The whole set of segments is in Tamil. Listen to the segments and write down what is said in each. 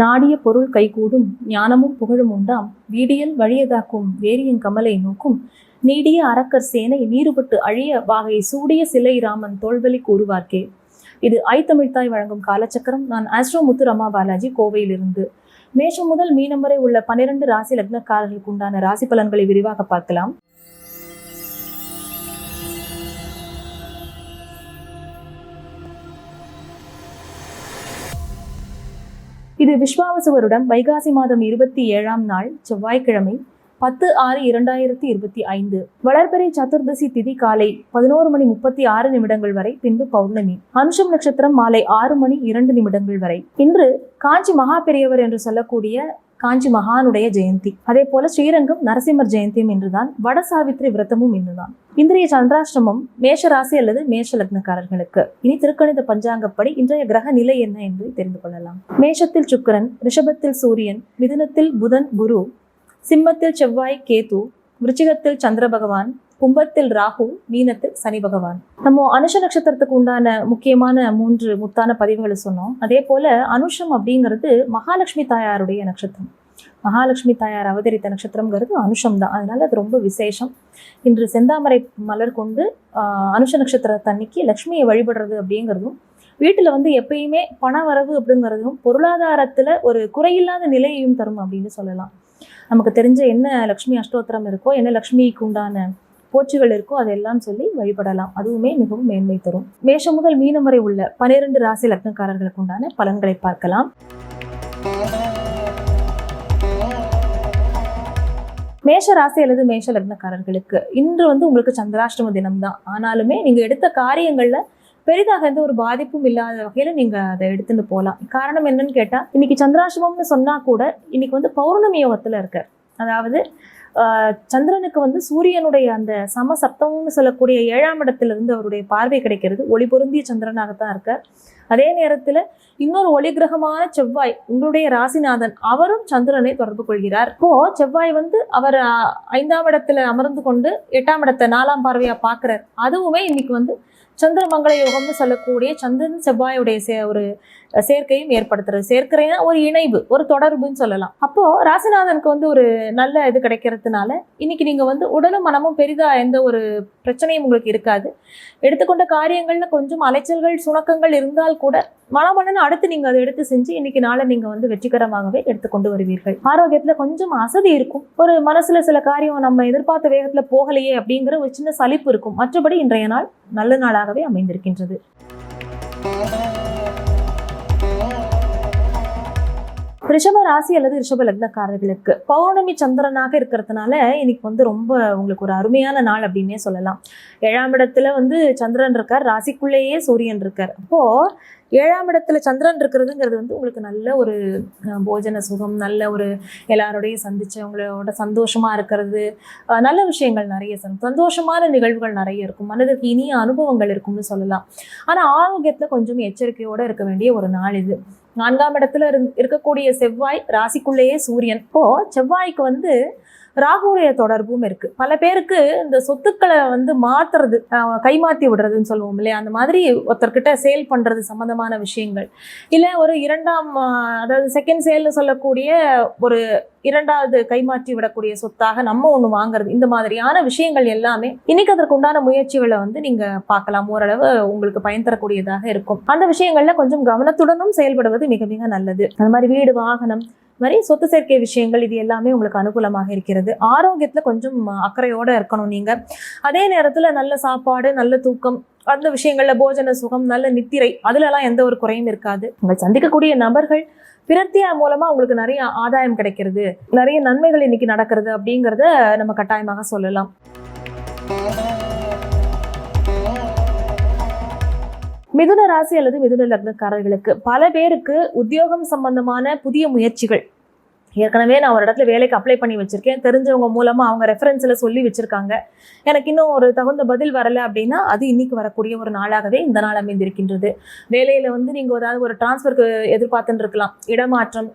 நாடிய பொருள் கைகூடும் ஞானமும் புகழும் உண்டாம். வீடியல் வழியதாக்கும் வேரியின் கமலை நோக்கும். நீடிய அரக்கர் சேனை நீருபட்டு அழிய வாகை சூடிய சிலை ராமன் தோல்வலி கூறுவார்க்கே. இது ஐ தமிழ்தாய் வழங்கும் காலச்சக்கரம். நான் ஆஸ்ட்ரோ முத்து ரமா பாலாஜி கோவையிலிருந்து. மேஷம் முதல் மீனம் வரை உள்ள பன்னிரண்டு ராசி லக்னக்காரர்களுக்கு உண்டான ராசி பலன்களை விரிவாக பார்க்கலாம். இது விஸ்வாவசு வருடம் வைகாசி மாதம் இருபத்தி ஏழாம் நாள் செவ்வாய்க்கிழமை பத்து ஆறு இரண்டாயிரத்தி இருபத்தி ஐந்து. வளர்பிறை சதுர்தசி திதி காலை பதினோரு மணி முப்பத்தி ஆறு நிமிடங்கள் வரை பின்பு பௌர்ணமி. அனுஷம் நட்சத்திரம் மாலை ஆறு மணி இரண்டு நிமிடங்கள் வரை. இன்று காஞ்சி மகா பெரியவர் என்று சொல்லக்கூடிய காஞ்சி மகானுடைய ஜெயந்தி. அதே போல ஸ்ரீரங்கம் நரசிம்மர் ஜெயந்தியும் இன்றுதான் வட சாவித்ரி விரதமும் இன்றுதான். இன்றைய சந்திராஷ்டமம் மேஷ ராசி அல்லது மேஷ லக்னக்காரர்களுக்கு. இனி திருக்கணித பஞ்சாங்கப்படி இன்றைய கிரக நிலை என்ன என்று தெரிந்து கொள்ளலாம். மேஷத்தில் சுக்கரன் ரிஷபத்தில் சூரியன் மிதுனத்தில் புதன் குரு சிம்மத்தில் செவ்வாய் கேது விருச்சிகத்தில் சந்திர பகவான் கும்பத்தில் ராகு மீனத்தில் சனி பகவான். நம்ம அனுஷ நட்சத்திரத்துக்கு உண்டான முக்கியமான மூன்று முத்தான பதிவுகளை சொன்னோம். அதே போல அனுஷம் அப்படிங்கிறது மகாலட்சுமி தாயாருடைய நட்சத்திரம். மகாலட்சுமி தாயார் அவதரித்த நட்சத்திரம்ங்கிறது அனுஷம் தான். அதனால அது ரொம்ப விசேஷம். இன்று செந்தாமரை மலர் கொண்டு அனுஷ நட்சத்திர நட்சத்திரத்தன்னைக்கு லக்ஷ்மியை வழிபடுறது அப்படிங்கிறதும் வீட்டில் வந்து எப்பயுமே பண வரவு அப்படிங்கிறதும் பொருளாதாரத்தில் ஒரு குறையில்லாத நிலையையும் தரும் அப்படின்னு சொல்லலாம். நமக்கு தெரிஞ்ச என்ன லக்ஷ்மி அஷ்டோத்திரம் இருக்கோ என்ன லக்ஷ்மிக்கு உண்டான போச்சுகள் இருக்கோ அதெல்லாம் சொல்லி வழிபடலாம். அதுவுமே மிகவும் மேன்மை தரும். மேஷம் முதல் மீனம் வரை உள்ள பனிரெண்டு ராசி லக்னக்காரர்களுக்கு உண்டான பலன்களை பார்க்கலாம். மேஷ ராசி அல்லது மேஷ லக்னக்காரர்களுக்கு இன்று வந்து உங்களுக்கு சந்திராஷ்டம தினம் தான் ஆனாலுமே நீங்க எடுத்த காரியங்கள்ல பெரிதாக எந்த ஒரு பாதிப்பும் இல்லாத வகையில நீங்க அதை எடுத்துன்னு போகலாம் காரணம் என்னன்னு கேட்டா இன்னைக்கு சந்திராஷ்டமம்னு சொன்னா கூட இன்னைக்கு வந்து பௌர்ணமி யோகத்துல இருக்கார். அதாவது ஆஹ், சந்திரனுக்கு வந்து சூரியனுடைய அந்த சம சப்தம்னு சொல்லக்கூடிய ஏழாம் இடத்துல இருந்து அவருடைய பார்வை கிடைக்கிறது. ஒளி பொருந்திய சந்திரனாகத்தான் இருக்கார். அதே நேரத்தில் இன்னொரு ஒளி கிரகமான செவ்வாய் உங்களுடைய ராசிநாதன் அவரும் சந்திரனை தொடர்பு கொள்கிறார். இப்போ செவ்வாய் வந்து அவர் ஐந்தாம் இடத்துல அமர்ந்து கொண்டு எட்டாம் இடத்தை நாலாம் பார்வையா பார்க்குறார். அதுவுமே இன்னைக்கு வந்து சந்திர மங்கள யோகம்னு சொல்லக்கூடிய சந்திரன் செவ்வாயுடைய சே ஒரு சேர்க்கையும் ஏற்படுத்துறது. சேர்க்கிறேன்னா ஒரு இணைவு ஒரு தொடர்புன்னு சொல்லலாம். அப்போ ராசிநாதனுக்கு வந்து ஒரு நல்ல இது கிடைக்கிறதுனால இன்னைக்கு நீங்க வந்து உடலும் மனமும் பெரிதா எந்த ஒரு பிரச்சனையும் உங்களுக்கு இருக்காது. எடுத்துக்கொண்ட காரியங்கள்ல கொஞ்சம் அலைச்சல்கள் சுணக்கங்கள் இருந்தால் கூட மனமனன்னு அடுத்து நீங்க அதை எடுத்து செஞ்சு இன்னைக்கு நாளை நீங்க வந்து வெற்றிகரமாகவே எடுத்துக்கொண்டு வருவீர்கள். ஆரோக்கியத்துல கொஞ்சம் அசதி இருக்கும். ஒரு மனசுல சில காரியம் நம்ம எதிர்பார்த்த வேகத்துல போகலையே அப்படிங்கிற ஒரு சின்ன சலிப்பு இருக்கும். மற்றபடி இன்றைய நாள் நல்ல நாளாகவே அமைந்திருக்கின்றது. ரிஷப ராசி அல்லது ரிஷப லக்னக்காரர்களுக்கு பௌர்ணமி சந்திரனாக இருக்கிறதுனால இன்னைக்கு வந்து ரொம்ப உங்களுக்கு ஒரு அருமையான நாள் அப்படின்னே சொல்லலாம். ஏழாம் இடத்துல வந்து சந்திரன் இருக்கார் ராசிக்குள்ளேயே சூரியன் இருக்கார். அப்போ ஏழாம் இடத்துல சந்திரன் இருக்கிறதுங்கிறது வந்து உங்களுக்கு நல்ல ஒரு போஜன சுகம் நல்ல ஒரு எல்லாரோடையும் சந்திச்சு அவங்களோட சந்தோஷமா இருக்கிறது. நல்ல விஷயங்கள் நிறைய சந்தோஷமான நிகழ்வுகள் நிறைய இருக்கும். மனதுக்கு இனிய அனுபவங்கள் இருக்கும்னு சொல்லலாம். ஆனா ஆரோக்கியத்துல கொஞ்சம் எச்சரிக்கையோட இருக்க வேண்டிய ஒரு நாள் இது. நான்காம் இடத்துல இருந் இருக்கக்கூடிய செவ்வாய் ராசிக்குள்ளேயே சூரியன். இப்போ செவ்வாய்க்கு வந்து ராகுடைய தொடர்பும் இருக்கு. பல பேருக்கு இந்த சொத்துக்களை வந்து மாத்துறது கைமாத்தி விடுறதுன்னு சொல்லுவோம் இல்லையா? அந்த மாதிரி ஒருத்தர்கிட்ட சேல் பண்றது சம்பந்தமான விஷயங்கள். இல்லை ஒரு இரண்டாம் அதாவது செகண்ட் சேல்னு சொல்லக்கூடிய ஒரு இரண்டாவது கைமாற்றி விடக்கூடிய சொத்தாக நம்ம ஒன்று வாங்குறது. இந்த மாதிரியான விஷயங்கள் எல்லாமே இன்னைக்கு அதற்கு உண்டான முயற்சிகளை வந்து நீங்க பார்க்கலாம். ஓரளவு உங்களுக்கு பயன் தரக்கூடியதாக இருக்கும். அந்த விஷயங்கள்ல கொஞ்சம் கவனத்துடனும் செயல்படுவது மிக மிக நல்லது. அந்த மாதிரி வீடு வாகனம் மாதிரி சொத்து சேர்க்கை விஷயங்கள் இது எல்லாமே உங்களுக்கு அனுகூலமாக இருக்கிறது. ஆரோக்கியத்துல கொஞ்சம் அக்கறையோட இருக்கணும் நீங்க. அதே நேரத்துல நல்ல சாப்பாடு நல்ல தூக்கம் அந்த விஷயங்கள்ல போஜன சுகம் நல்ல நித்திரை அதுல எல்லாம் எந்த ஒரு குறையும் இருக்காது. உங்கள் சந்திக்கக்கூடிய நபர்கள் பிரத்தியா மூலமா உங்களுக்கு நிறைய ஆதாயம் கிடைக்கிறது. நிறைய நன்மைகள் இன்னைக்கு நடக்கிறது அப்படிங்கிறத நம்ம கட்டாயமாக சொல்லலாம். மிதுன ராசி அல்லது மிதுன லக்னக்காரர்களுக்கு பல பேருக்கு உத்தியோகம் சம்பந்தமான புதிய முயற்சிகள். ஏற்கனவே நான் ஒரு இடத்துல வேலைக்கு அப்ளை பண்ணி வச்சுருக்கேன். தெரிஞ்சவங்க மூலமாக அவங்க ரெஃபரன்ஸில் சொல்லி வச்சுருக்காங்க. எனக்கு இன்னும் ஒரு தகுந்த பதில் வரலை அப்படின்னா அது இன்னைக்கு வரக்கூடிய ஒரு நாளாகவே இந்த நாள் அமைந்திருக்கின்றது. வேலையில் வந்து நீங்கள் ஏதாவது ஒரு டிரான்ஸ்ஃபருக்கு எதிர்பார்த்துட்டு இருக்கலாம். இடமாற்றம்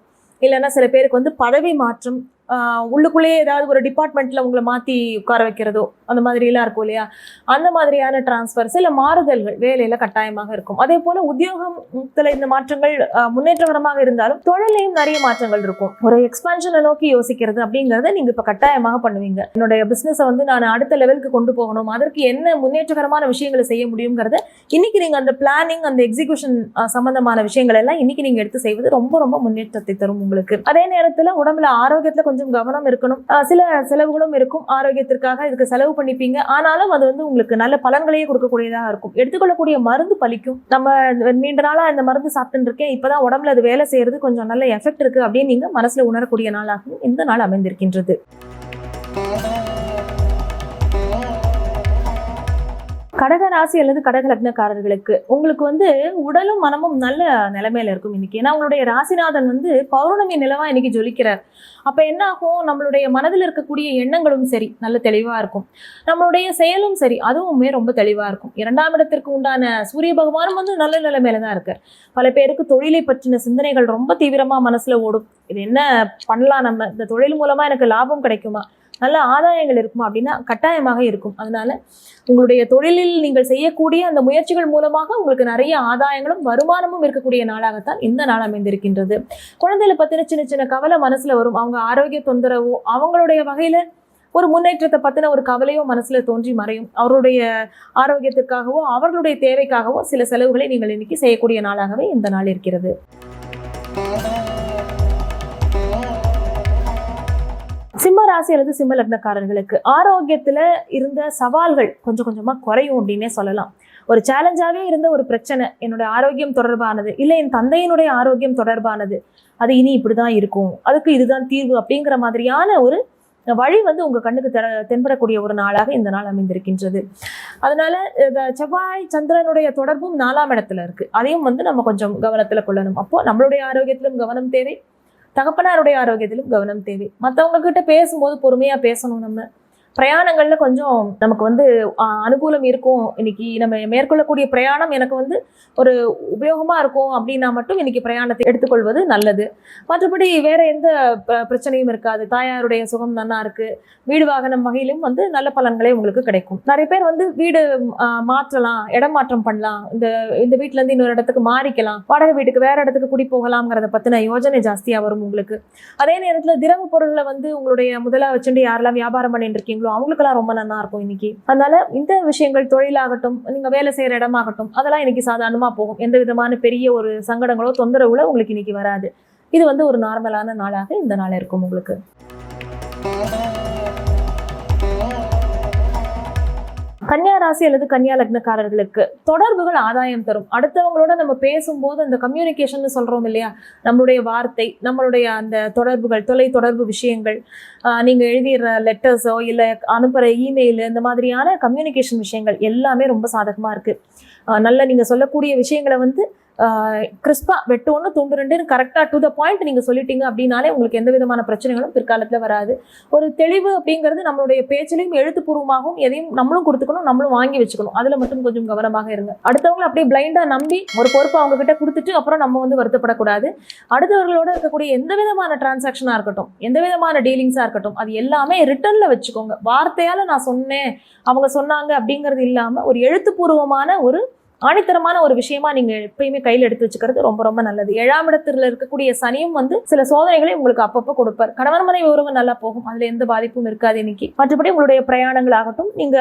இல்லைன்னா சில பேருக்கு வந்து பதவி மாற்றம் உள்ளுக்குள்ளேயே ஏதாவது ஒரு டிபார்ட்மெண்ட்ல உங்களை மாத்தி உட்கார வைக்கிறதோ அந்த மாதிரி எல்லாம் இருக்கும் இல்லையா? அந்த மாதிரியான டிரான்ஸ்ஃபர் சில மாறுதல்கள் வேலையில கட்டாயமாக இருக்கும். அதே போல உத்தியோகத்தில் இந்த மாற்றங்கள் முன்னேற்றகரமாக இருந்தாலும் தொழிலையும் நிறைய மாற்றங்கள் இருக்கும். ஒரு எக்ஸ்பான்ஷனை நோக்கி யோசிக்கிறது அப்படிங்கறத நீங்க இப்ப கட்டாயமாக பண்ணுவீங்க. என்னுடைய பிஸ்னஸை வந்து நான் அடுத்த லெவலுக்கு கொண்டு போகணும். அதற்கு என்ன முன்னேற்றகரமான விஷயங்களை செய்ய முடியுங்கிறத இன்னைக்கு நீங்க அந்த பிளானிங் அந்த எக்ஸிகூஷன் சம்பந்தமான விஷயங்கள் எல்லாம் இன்னைக்கு நீங்க எடுத்து செய்வது ரொம்ப ரொம்ப முன்னேற்றத்தை தரும் உங்களுக்கு. அதே நேரத்தில் உடம்புல ஆரோக்கியத்துல கொஞ்சம் கவனம் இருக்கணும். சில செலவுகளும் இருக்கும். ஆரோக்கியத்திற்காக இதுக்கு செலவு பண்ணிப்பீங்க. ஆனாலும் அது வந்து உங்களுக்கு நல்ல பலன்களையே கொடுக்கக்கூடியதாக இருக்கும். எடுத்துக்கொள்ளக்கூடிய மருந்து பலிக்கும். நம்ம நீண்ட நாளாக இந்த மருந்து சாப்பிட்டு இருக்கேன். இப்பதான் உடம்புல அது வேலை செய்யறது கொஞ்சம் நல்ல எஃபெக்ட் இருக்கு அப்படின்னு நீங்க மனசுல உணரக்கூடிய நாளாகவும் இந்த நாள் அமைந்திருக்கின்றது. கடக ராசி அல்லது கடக லக்னக்காரர்களுக்கு உங்களுக்கு வந்து உடலும் மனமும் நல்ல நிலைமையில இருக்கும் இன்னைக்கு. ஏன்னா உங்களுடைய ராசிநாதன் வந்து பௌர்ணமி நிலவா இன்னைக்கு ஜொலிக்கிறார். அப்ப என்ன ஆகும்? நம்மளுடைய மனதில் இருக்கக்கூடிய எண்ணங்களும் சரி நல்ல தெளிவா இருக்கும். நம்மளுடைய செயலும் சரி அதுவுமே ரொம்ப தெளிவா இருக்கும். இரண்டாம் இடத்திற்கு உண்டான சூரிய பகவானும் வந்து நல்ல நிலைமையில தான் இருக்கார். பல பேருக்கு தொழிலை பற்றின சிந்தனைகள் ரொம்ப தீவிரமா மனசுல ஓடும். இது என்ன பண்ணலாம் நம்ம? இந்த தொழில் மூலமா எனக்கு லாபம் கிடைக்குமா? நல்ல ஆதாயங்கள் இருக்குமா அப்படின்னா கட்டாயமாக இருக்கும். அதனால உங்களுடைய தொழிலில் நீங்கள் செய்யக்கூடிய அந்த முயற்சிகள் மூலமாக உங்களுக்கு நிறைய ஆதாயங்களும் வருமானமும் இருக்கக்கூடிய நாளாகத்தான் இந்த நாள் அமைந்திருக்கின்றது. குழந்தைகளை பத்தின சின்ன சின்ன கவலை மனசுல வரும். அவங்க ஆரோக்கிய தொந்தரவோ அவங்களுடைய வகையில ஒரு முன்னேற்றத்தை பத்தின ஒரு கவலையோ மனசுல தோன்றி மறையும். அவருடைய ஆரோக்கியத்திற்காகவோ அவர்களுடைய தேவைக்காகவோ சில செலவுகளை நீங்கள் இன்னைக்கு செய்யக்கூடிய நாளாகவே இந்த நாள் இருக்கிறது. சிம்ம ராசி அல்லது சிம்ம லக்னக்காரர்களுக்கு ஆரோக்கியத்தில் இருந்த சவால்கள் கொஞ்சம் கொஞ்சமாக குறையும் அப்படின்னே சொல்லலாம். ஒரு சேலஞ்சாகவே இருந்த ஒரு பிரச்சனை என்னுடைய ஆரோக்கியம் தொடர்பானது இல்லை என் தந்தையினுடைய ஆரோக்கியம் தொடர்பானது அது இனி இப்படி தான் இருக்கும் அதுக்கு இதுதான் தீர்வு அப்படிங்கிற மாதிரியான ஒரு வழி வந்து உங்கள் கண்ணுக்கு தெ தென்படக்கூடிய ஒரு நாளாக இந்த நாள் அமைந்திருக்கின்றது. அதனால இந்த செவ்வாய் சந்திரனுடைய தொடர்பும் நாலாம் இடத்துல இருக்குது அதையும் வந்து நம்ம கொஞ்சம் கவனத்தில் கொள்ளணும். அப்போது நம்மளுடைய ஆரோக்கியத்திலும் கவனம் தேவை. தகப்பனாருடைய ஆரோக்கியத்திலும் கவனம் தேவை. மற்றவங்க கிட்ட பேசும்போது பொறுமையாக பேசணும் நம்ம. பிரயாணங்கள்ல கொஞ்சம் நமக்கு வந்து அனுகூலம் இருக்கும். இன்னைக்கு நம்ம மேற்கொள்ளக்கூடிய பிரயாணம் எனக்கு வந்து ஒரு உபயோகமா இருக்கும் அப்படின்னா மட்டும் இன்னைக்கு பிரயாணத்தை எடுத்துக்கொள்வது நல்லது. மற்றபடி வேற எந்த பிரச்சனையும் இருக்காது. தாயாருடைய சுகம் நன்னா இருக்கு. வீடு வாகனம் வகையிலும் வந்து நல்ல பலன்களே உங்களுக்கு கிடைக்கும். நிறைய பேர் வந்து வீடு மாற்றலாம் இடம் மாற்றம் பண்ணலாம். இந்த இந்த வீட்ல இருந்து இன்னொரு இடத்துக்கு மாறிக்கலாம். வாடகை வீட்டுக்கு வேற இடத்துக்கு குடி போகலாம்ங்கிறத பத்தின யோஜனை ஜாஸ்தியா வரும் உங்களுக்கு. அதே நேரத்துல திரவ பொருள்ல வந்து உங்களுடைய முதலா வச்சுட்டு யாரெல்லாம் வியாபாரம் பண்ணிட்டு இவ்வளோ அவங்களுக்கெல்லாம் ரொம்ப நல்லா இருக்கும் இன்னைக்கு. அதனால இந்த விஷயங்கள் தொழிலாகட்டும் நீங்க வேலை செய்யற இடமாகட்டும் அதெல்லாம் இன்னைக்கு சாதாரணமா போகும். எந்த விதமான பெரிய ஒரு சங்கடங்களோ தொந்தரவுகளோ உங்களுக்கு இன்னைக்கு வராது. இது வந்து ஒரு நார்மலான நாளாக இந்த நாள் இருக்கும் உங்களுக்கு. கன்னியா ராசி அல்லது கன்னியா லக்னக்காரர்களுக்கு தொடர்புகள் ஆதாயம் தரும். அடுத்தவங்களோட நம்ம பேசும்போது அந்த கம்யூனிகேஷன் சொல்றோம் இல்லையா? நம்மளுடைய வார்த்தை நம்மளுடைய அந்த தொடர்புகள் தொலை தொடர்பு விஷயங்கள் நீங்கள் நீங்க எழுதிடுற லெட்டர்ஸோ இல்லை அனுப்புற இமெயில் இந்த மாதிரியான கம்யூனிகேஷன் விஷயங்கள் எல்லாமே ரொம்ப சாதகமா இருக்கு. நல்ல நீங்க சொல்லக்கூடிய விஷயங்களை வந்து கிறிஸ்பா வெட்டு ஒன்று துண்டு ரெண்டுன்னு கரெக்டாக டு த பாயிண்ட் நீங்கள் சொல்லிட்டீங்க அப்படின்னாலே உங்களுக்கு எந்த விதமான பிரச்சனைகளும் பிற்காலத்தில் வராது. ஒரு தெளிவு அப்படிங்கிறது நம்மளுடைய பேச்சிலையும் எழுத்துப்பூர்வமாகவும் எதையும் நம்மளும் கொடுத்துக்கணும் நம்மளும் வாங்கி வச்சுக்கணும். அதில் மட்டும் கொஞ்சம் கவனமாக இருங்க. அடுத்தவங்களை அப்படியே பிளைண்டாக நம்பி ஒரு பொறுப்பை அவங்க கிட்ட கொடுத்துட்டு அப்புறம் நம்ம வந்து வருத்தப்படக்கூடாது. அடுத்தவர்களோட இருக்கக்கூடிய எந்த விதமான டிரான்சாக்ஷனாக இருக்கட்டும் எந்த விதமான டீலிங்ஸாக இருக்கட்டும் அது எல்லாமே ரிட்டர்னில் வச்சுக்கோங்க. வார்த்தையால் நான் சொன்னேன் அவங்க சொன்னாங்க அப்படிங்கிறது இல்லாமல் ஒரு எழுத்துப்பூர்வமான ஒரு ஆணித்தரமான ஒரு விஷயமா நீங்க எப்பயுமே கையில் எடுத்து வச்சுக்கிறது ரொம்ப ரொம்ப நல்லது. ஏழாம் இடத்துல இருக்கக்கூடிய சனியும் வந்து சில சோதனைகளை உங்களுக்கு அப்பப்போ கொடுப்பார். கணவன் மனைவி உறவு நல்லா போகும். அதுல எந்த பாதிப்பும் இருக்காது இன்னைக்கு. மற்றபடி உங்களுடைய பிரயாணங்கள் ஆகட்டும் நீங்க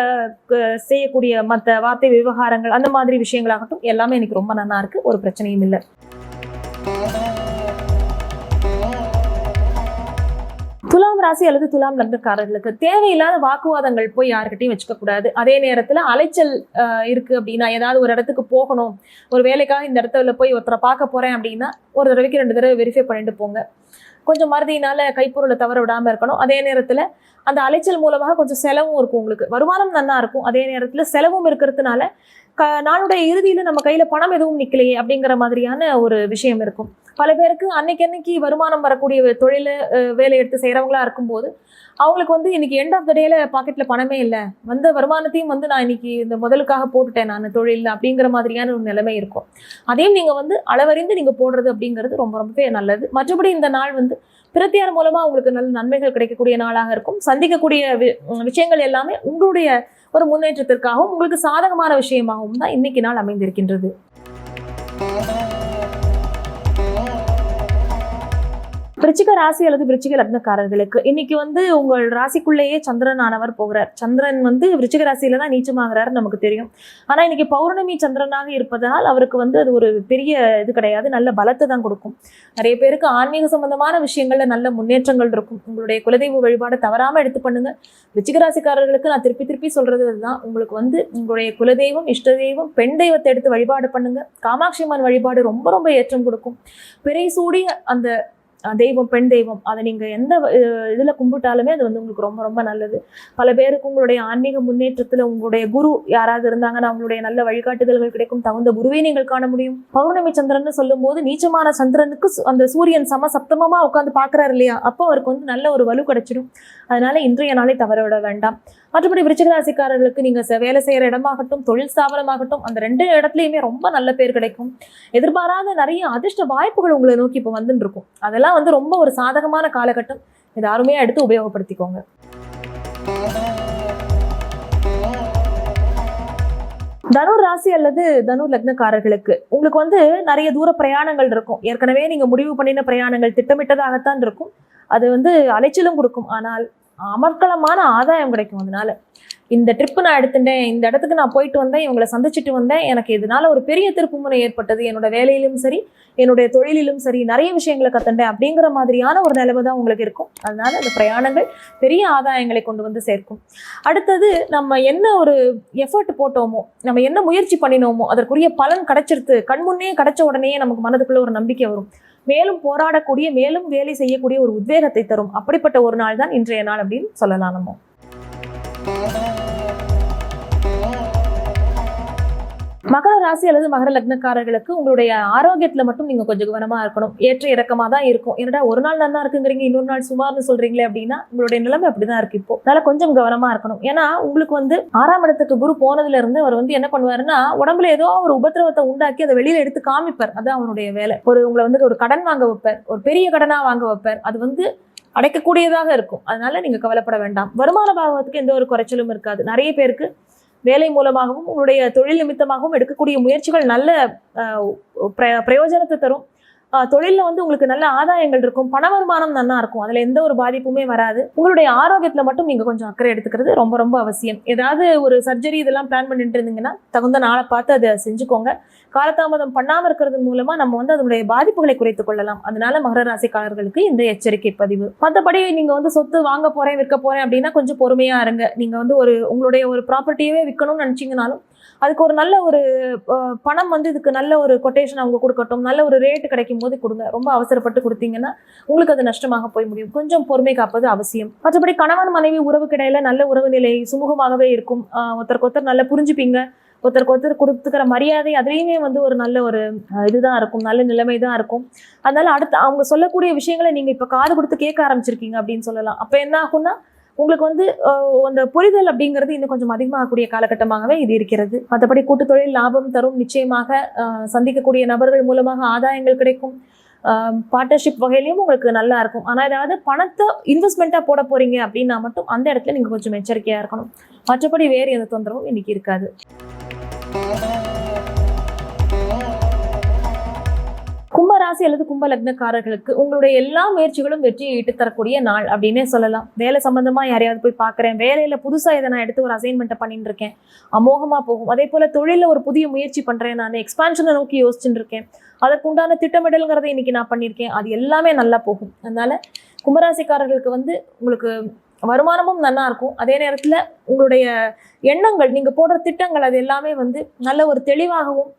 செய்யக்கூடிய மற்ற வார்த்தை விவகாரங்கள் அந்த மாதிரி விஷயங்களாகட்டும் எல்லாமே எனக்கு ரொம்ப நல்லா இருக்கு. ஒரு பிரச்சனையும் இல்லை. துலாம் ராசி அல்லது துலாம் லக்னக்காரர்களுக்கு தேவையில்லாத வாக்குவாதங்கள் போய் யாருக்கிட்டையும் வச்சுக்க கூடாது. அதே நேரத்தில் அலைச்சல் இருக்குது இருக்கு அப்படின்னா ஏதாவது ஒரு இடத்துக்கு போகணும். ஒரு வேலைக்காக இந்த இடத்துல போய் ஒருத்தரை பார்க்க போறேன் அப்படின்னா ஒரு தடவைக்கு ரெண்டு தடவை வெரிஃபை பண்ணிட்டு போங்க. கொஞ்சம் மறதியினால கைப்பொருளை தவற விடாமல் இருக்கணும். அதே நேரத்தில் அந்த அலைச்சல் மூலமாக கொஞ்சம் செலவும் இருக்கும் உங்களுக்கு. வருமானம் நல்லா இருக்கும். அதே நேரத்தில் செலவும் இருக்கிறதுனால நாளுடைய இறுதியில நம்ம கையில பணம் எதுவும் நிக்கலையே அப்படிங்கிற மாதிரியான ஒரு விஷயம் இருக்கும். பல பேருக்கு அன்னைக்கு அன்னைக்கு வருமானம் வரக்கூடிய தொழில வேலை எடுத்து செய்கிறவங்களா இருக்கும்போது அவங்களுக்கு வந்து இன்னைக்கு எண்ட் ஆஃப் த டேல பாக்கெட்ல பணமே இல்லை. வந்த வருமானத்தையும் வந்து நான் இன்னைக்கு இந்த முதலுக்காக போட்டுட்டேன் நான் தொழில் அப்படிங்கிற மாதிரியான ஒரு நிலைமை இருக்கும். அதையும் நீங்க வந்து அளவறிந்து நீங்க போடுறது அப்படிங்கிறது ரொம்ப ரொம்பவே நல்லது. மற்றபடி இந்த நாள் வந்து பிரத்தியார் மூலமா உங்களுக்கு நல்ல நன்மைகள் கிடைக்கக்கூடிய நாளாக இருக்கும். சந்திக்கக்கூடிய வி- விஷயங்கள் எல்லாமே உங்களுடைய ஒரு முன்னேற்றத்திற்காகவும் உங்களுக்கு சாதகமான விஷயமாகவும் தான் இன்னைக்கு நாள் அமைந்திருக்கின்றது. விருச்சிக ராசி அல்லது விருச்சிக லக்னக்காரர்களுக்கு இன்னைக்கு வந்து உங்கள் ராசிக்குள்ளேயே சந்திரன் ஆனவர் போகிறார். சந்திரன் வந்து விருச்சிக ராசியில தான் நீச்சமாகிறாரு நமக்கு தெரியும். ஆனா இன்னைக்கு பௌர்ணமி சந்திரனாக இருப்பதால் அவருக்கு வந்து அது ஒரு பெரிய இது கிடையாது. நல்ல பலத்தை தான் கொடுக்கும். நிறைய பேருக்கு ஆன்மீக சம்பந்தமான விஷயங்கள்ல நல்ல முன்னேற்றங்கள் இருக்கும். உங்களுடைய குலதெய்வ வழிபாடு தவறாம எடுத்து பண்ணுங்க. விருச்சிக ராசிக்காரர்களுக்கு நான் திருப்பி திருப்பி சொல்றது அதுதான். உங்களுக்கு வந்து உங்களுடைய குலதெய்வம் இஷ்ட தெய்வம் பெண் தெய்வத்தை எடுத்து வழிபாடு பண்ணுங்க. காமாட்சி அம்மன் வழிபாடு ரொம்ப ரொம்ப ஏற்றம் கொடுக்கும். பிறை சூடி அந்த தெய்வம் பெண் தெய்வம் அதை நீங்கள் எந்த இதில் கும்பிட்டாலுமே அது வந்து உங்களுக்கு ரொம்ப ரொம்ப நல்லது. பல பேருக்கு உங்களுடைய ஆன்மீக முன்னேற்றத்தில் உங்களுடைய குரு யாராவது இருந்தாங்கன்னா அவங்களுடைய நல்ல வழிகாட்டுதல்கள் கிடைக்கும் தகுந்த குருவை நீங்கள் காண முடியும். பௌர்ணமி சந்திரன் சொல்லும் போது நீச்சமான சந்திரனுக்கு அந்த சூரியன் சம சப்தமமாக உட்காந்து பார்க்குறாரு இல்லையா? அப்போ அவருக்கு வந்து நல்ல ஒரு வலு கிடைச்சிடும். அதனால இன்றைய நாளை தவற விட வேண்டாம். மற்றபடி விருச்சிகராசிக்காரர்களுக்கு ராசிக்காரர்களுக்கு வேலை செய்கிற இடமாகட்டும் தொழில் ஸ்தாபனமாகட்டும் அந்த ரெண்டு இடத்துலையுமே ரொம்ப நல்ல பேர் கிடைக்கும். எதிர்பாராத நிறைய அதிர்ஷ்ட வாய்ப்புகள் உங்களை நோக்கி இப்போ வந்துட்டு இருக்கும் அதெல்லாம் வந்து ரொம்ப ஒரு சாதகமான காலகட்டம். இதை எடுத்து உபயோகப்படுத்திக்கோங்க. தனுர் ராசி அல்லது தனுர் லக்னக்காரர்களுக்கு உங்களுக்கு வந்து நிறைய தூர பிரயாணங்கள் இருக்கும். ஏற்கனவே நீங்க முடிவு பண்ணின பிரயாணங்கள் திட்டமிட்டதாகத்தான் இருக்கும். அது வந்து அலைச்சலும் கொடுக்கும். ஆனால் அமர்க்களமான ஆதாயம் கிடைக்கும் அதனால. இந்த ட்ரிப்பு நான் எடுத்துட்டேன் இந்த இடத்துக்கு நான் போயிட்டு வந்தேன் இவங்களை சந்திச்சுட்டு வந்தேன் எனக்கு இதனால ஒரு பெரிய திருப்புமுனை ஏற்பட்டது. என்னோட வேலையிலும் சரி என்னுடைய தொழிலிலும் சரி நிறைய விஷயங்களை கத்துட்டேன் அப்படிங்கிற மாதிரியான ஒரு நிலைமை தான் உங்களுக்கு இருக்கும். அதனால அந்த பிரயாணங்கள் பெரிய ஆதாயங்களை கொண்டு வந்து சேர்க்கும். அடுத்தது நம்ம என்ன ஒரு எஃபர்ட் போட்டோமோ நம்ம என்ன முயற்சி பண்ணினோமோ அதற்குரிய பலன் கிடைச்சிருது கண்முன்னே கிடைச்ச உடனே நமக்கு மனதுக்குள்ள ஒரு நம்பிக்கை வரும். மேலும் போராடக்கூடிய மேலும் வேலை செய்யக்கூடிய ஒரு உத்வேகத்தை தரும். அப்படிப்பட்ட ஒரு நாள் தான் இன்றைய நாள் அப்படின்னு சொல்லலாம் நம்ம. மகர ராசி அல்லது மகர லக்னக்காரர்களுக்கு உங்களுடைய ஆரோக்கியத்துல மட்டும் நீங்க கொஞ்சம் கவனமா இருக்கணும். ஏற்ற இறக்கமா தான் இருக்கும். என்னடா ஒரு நாள் நல்லா இருக்குங்கிறீங்க இன்னொரு நாள் சுமார்னு சொல்றீங்களே அப்படின்னா உங்களுடைய நிலைமை அப்படிதான் இருக்கு இப்போ. அதனால கொஞ்சம் கவனமா இருக்கணும். ஏன்னா உங்களுக்கு வந்து ஆறாம் இடத்துக்கு குரு போனதுல இருந்து அவர் வந்து என்ன பண்ணுவாருன்னா உடம்புல ஏதோ ஒரு உபத்திரவத்தை உண்டாக்கி அதை வெளியில எடுத்து காமிப்பார். அது அவனுடைய வேலை. ஒரு உங்களை வந்து ஒரு கடன் வாங்க வைப்பார். ஒரு பெரிய கடனா வாங்க வைப்பார். அது வந்து அடைக்கக்கூடியதாக இருக்கும். அதனால நீங்க கவலைப்பட வேண்டாம். வருமான பாகத்துக்கு எந்த ஒரு குறைச்சலும் இருக்காது. நிறைய பேருக்கு வேலை மூலமாகவும் உங்களுடைய தொழில் நிமித்தமாகவும் எடுக்கக்கூடிய முயற்சிகள் நல்ல பிரயோஜனத்தை தரும். தொழிலில் வந்து உங்களுக்கு நல்ல ஆதாயங்கள் இருக்கும். பண வருமானம் நல்லா இருக்கும். அதில் எந்த ஒரு பாதிப்புமே வராது. உங்களுடைய ஆரோக்கியத்தில் மட்டும் நீங்கள் கொஞ்சம் அக்கறை எடுத்துக்கிறது ரொம்ப ரொம்ப அவசியம். ஏதாவது ஒரு சர்ஜரி இதெல்லாம் பிளான் பண்ணிட்டு இருந்தீங்கன்னா தகுந்த நாளை பார்த்து அதை செஞ்சுக்கோங்க. காலதாமதம் பண்ணாமல் இருக்கிறது மூலமாக நம்ம வந்து அதனுடைய பாதிப்புகளை குறைத்துக் கொள்ளலாம். அதனால மகர ராசிக்காரர்களுக்கு இந்த எச்சரிக்கை பதிவு. மற்றபடி நீங்கள் வந்து சொத்து வாங்க போகிறேன் விற்க போகிறேன் அப்படின்னா கொஞ்சம் பொறுமையாக இருங்க. நீங்கள் வந்து ஒரு உங்களுடைய ஒரு ப்ராப்பர்ட்டியவே விற்கணும்னு நினச்சிங்கனாலும் அதுக்கு ஒரு நல்ல ஒரு பணம் வந்து இதுக்கு நல்ல ஒரு கொட்டேஷன் அவங்க கொடுக்கட்டும் நல்ல ஒரு ரேட்டு கிடைக்கும் போது கொடுங்க. ரொம்ப அவசரப்பட்டு கொடுத்தீங்கன்னா உங்களுக்கு அது நஷ்டமாக போய் முடியும். கொஞ்சம் பொறுமை காப்பது அவசியம். மற்றபடி கணவன் மனைவி உறவு கிடையில நல்ல உறவு நிலை சுமூகமாகவே இருக்கும். ஒருத்தருக்கு ஒருத்தர் நல்லா புரிஞ்சுப்பீங்க. ஒருத்தருக்கு ஒருத்தர் கொடுத்துக்கிற மரியாதை அதுலேயுமே வந்து ஒரு நல்ல ஒரு இதுதான் இருக்கும். நல்ல நிலைமை தான் இருக்கும். அதனால அடுத்து அவங்க சொல்லக்கூடிய விஷயங்களை நீங்கள் இப்போ காது கொடுத்து கேட்க ஆரம்பிச்சிருக்கீங்க அப்படின்னு சொல்லலாம். அப்போ என்ன ஆகும்னா உங்களுக்கு வந்து அந்த புரிதல் அப்படிங்கிறது இன்னும் கொஞ்சம் அதிகமாகக்கூடிய காலகட்டமாகவே இது இருக்கிறது. மற்றபடி கூட்டு தொழில் லாபம் தரும் நிச்சயமாக சந்திக்கக்கூடிய நபர்கள் மூலமாக ஆதாயங்கள் கிடைக்கும். பார்ட்னர்ஷிப் வகையிலையும் உங்களுக்கு நல்லா இருக்கும். ஆனால் ஏதாவது பணத்தை இன்வெஸ்ட்மெண்ட்டாக போட போறீங்க அப்படின்னா மட்டும் அந்த இடத்துல நீங்கள் கொஞ்சம் எச்சரிக்கையாக இருக்கணும். மற்றபடி வேறு எந்த தொந்தரவும் இன்னைக்கு இருக்காது. கும்பராசி அல்லது கும்ப லக்னக்காரர்களுக்கு உங்களுடைய எல்லா முயற்சிகளும் வெற்றியை ஈட்டு தரக்கூடிய நாள் அப்படின்னே சொல்லலாம். வேலை சம்பந்தமா யாரையாவது போய் பார்க்குறேன். வேலையில புதுசா இதை நான் எடுத்து ஒரு அசைன்மெண்ட்டை பண்ணிட்டு இருக்கேன் அமோகமா போகும். அதே போல தொழில ஒரு புதிய முயற்சி பண்றேன் நான். எக்ஸ்பான்ஷனை நோக்கி யோசிச்சுட்டு இருக்கேன் அதற்குண்டான திட்டமிடல்ங்கிறத இன்னைக்கு நான் பண்ணியிருக்கேன். அது எல்லாமே நல்லா போகும். அதனால கும்பராசிக்காரர்களுக்கு வந்து உங்களுக்கு வருமானமும் நல்லா இருக்கும். அதே நேரத்தில் உங்களுடைய எண்ணங்கள் நீங்கள் போடுற திட்டங்கள் அது எல்லாமே வந்து நல்ல ஒரு தெளிவாகவும்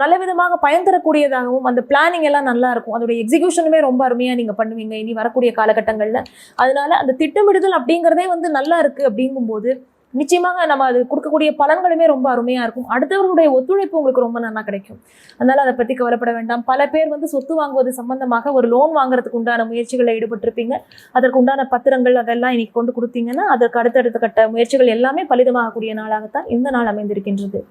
நல்ல விதமாக பயன் தரக்கூடியதாகவும் அந்த பிளானிங் எல்லாம் நல்லா இருக்கும். அதோட எக்ஸிகியூஷனுமே ரொம்ப அருமையாக நீங்கள் பண்ணுவீங்க. இனி வரக்கூடிய காலகட்டங்களில். அதனால அந்த திட்டமிடுதல் அப்படிங்கிறதே வந்து நல்லா இருக்குது அப்படிங்கும்போது நிச்சயமாக நம்ம அது கொடுக்கக்கூடிய பலன்களுமே ரொம்ப அருமையாக இருக்கும். அடுத்தவர்களுடைய ஒத்துழைப்பு உங்களுக்கு ரொம்ப நல்லா கிடைக்கும். அதனால் அதை பற்றி கவலைப்பட வேண்டாம். பல பேர் வந்து சொத்து வாங்குவது சம்பந்தமாக ஒரு லோன் வாங்குறதுக்கு உண்டான முயற்சிகளில் ஈடுபட்டிருப்பீங்க. அதற்கு உண்டான பத்திரங்கள் அதெல்லாம் இன்னைக்கு கொண்டு கொடுத்தீங்கன்னா அதற்கு அடுத்தடுத்த கட்ட முயற்சிகள் எல்லாமே பலிதமாகக்கூடிய நாளாகத்தான் இந்த நாள் அமைந்திருக்கின்றது.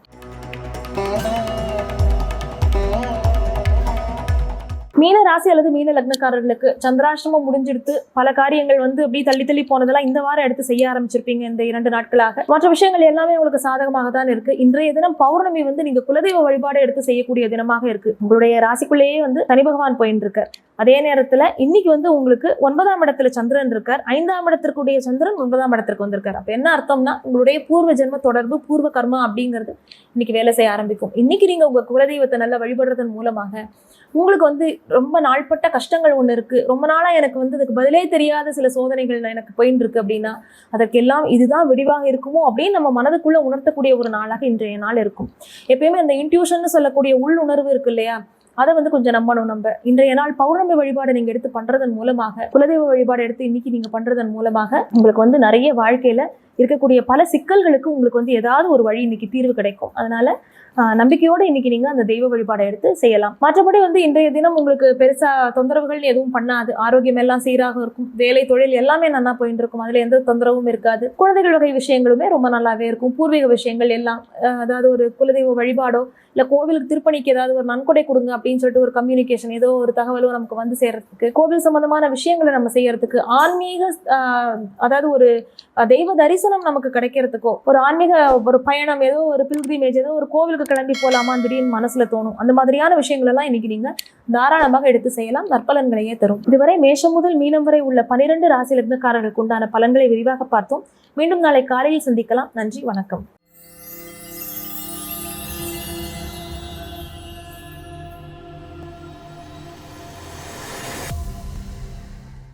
மீன ராசி அல்லது மீன லக்னக்காரர்களுக்கு சந்திராசிரமம் முடிஞ்செடுத்து பல காரியங்கள் வந்து அப்படியே தள்ளி தள்ளி போனதெல்லாம் இந்த வாரம் எடுத்து செய்ய ஆரம்பிச்சிருப்பீங்க இந்த இரண்டு நாட்களாக. மற்ற விஷயங்கள் எல்லாமே உங்களுக்கு சாதகமாக தான் இருக்கு. இன்றைய தினம் பௌர்ணமி வந்து நீங்க குலதெய்வ வழிபாடு எடுத்து செய்யக்கூடிய தினமாக இருக்கு. உங்களுடைய ராசிக்குள்ளேயே வந்து சனி பகவான் போயின்னு இருக்கார் அதே நேரத்தில் இன்னைக்கு வந்து உங்களுக்கு ஒன்பதாம் இடத்துல சந்திரன் இருக்கார். ஐந்தாம் இடத்திற்குடைய சந்திரன் ஒன்பதாம் இடத்திற்கு வந்திருக்கார். அப்போ என்ன அர்த்தம்னா உங்களுடைய பூர்வ ஜென்ம தொடர்பு பூர்வ கர்மா அப்படிங்கிறது இன்னைக்கு வேலை செய்ய ஆரம்பிக்கும். இன்னைக்கு நீங்கள் உங்கள் குலதெய்வத்தை நல்லா வழிபடுறதன் மூலமாக உங்களுக்கு வந்து ரொம்ப நாள்பட்ட கஷ்டங்கள் ஒன்று இருக்குது ரொம்ப நாளாக எனக்கு வந்து அதுக்கு பதிலே தெரியாத சில சோதனைகள் எனக்கு போயின்னு இருக்கு அப்படின்னா அதற்கெல்லாம் இதுதான் விடிவாக இருக்குமோ அப்படின்னு நம்ம மனதுக்குள்ளே உணர்த்தக்கூடிய ஒரு நாளாக இன்றைய நாள் இருக்கும். எப்பயுமே அந்த இன்ட்யூஷன் சொல்லக்கூடிய உள் உணர்வு இருக்கு இல்லையா? அதை வந்து கொஞ்சம் நம்பணும் நம்ம. இன்றைய நாள் பௌர்ணமி வழிபாடு நீங்க எடுத்து பண்றதன் மூலமாக குலதெய்வ வழிபாடு எடுத்து இன்னைக்கு நீங்க பண்றதன் மூலமாக உங்களுக்கு வந்து நிறைய வாழ்க்கையில இருக்கக்கூடிய பல சிக்கல்களுக்கு உங்களுக்கு வந்து ஏதாவது ஒரு வழி இன்னைக்கு தீர்வு கிடைக்கும். அதனால நம்பிக்கையோடு இன்னைக்கு நீங்க அந்த தெய்வ வழிபாடை எடுத்து செய்யலாம். மற்றபடி வந்து இன்றைய தினம் உங்களுக்கு பெருசா தொந்தரவுகள் எதுவும் பண்ணாது. ஆரோக்கியம் எல்லாம் சீராக இருக்கும். வேலை தொழில் எல்லாமே நல்லா போயிட்டு இருக்கும். அதுல எந்த தொந்தரவும் இருக்காது. குழந்தைகள் வகை விஷயங்களுமே ரொம்ப நல்லாவே இருக்கும். பூர்வீக விஷயங்கள் எல்லாம் அதாவது ஒரு குலதெய்வ வழிபாடோ இல்ல கோவிலுக்கு திருப்பணிக்கு ஏதாவது ஒரு நன்கொடை கொடுங்க அப்படின்னு அப்படின்னு சொல்லிட்டு ஒரு கம்யூனிகேஷன் ஏதோ ஒரு தகவலும் நமக்கு வந்து சேர்றதுக்கு கோவில் சம்பந்தமான விஷயங்களை நம்ம செய்யறதுக்கு ஆன்மீக அதாவது ஒரு தெய்வ தரிசனம் நமக்கு கிடைக்கிறதுக்கோ ஒரு ஆன்மீக ஒரு பயணம் ஏதோ ஒரு பில்கிரிமேஜ் ஏதோ ஒரு கோவிலுக்கு கிளம்பி போகலாமா திடீர்னு மனசுல தோணும். அந்த மாதிரியான விஷயங்கள் எல்லாம் இன்னைக்கு நீங்க தாராளமாக எடுத்து செய்யலாம். நற்பலன்களையே தரும் இதுவரை மேஷம் முதல் மீனம் வரை உள்ள பனிரெண்டு ராசி லக்னக்காரர்களுக்கு உண்டான பலன்களை விரிவாக பார்த்தோம். மீண்டும் நாளை காலையில் சந்திக்கலாம். நன்றி வணக்கம்.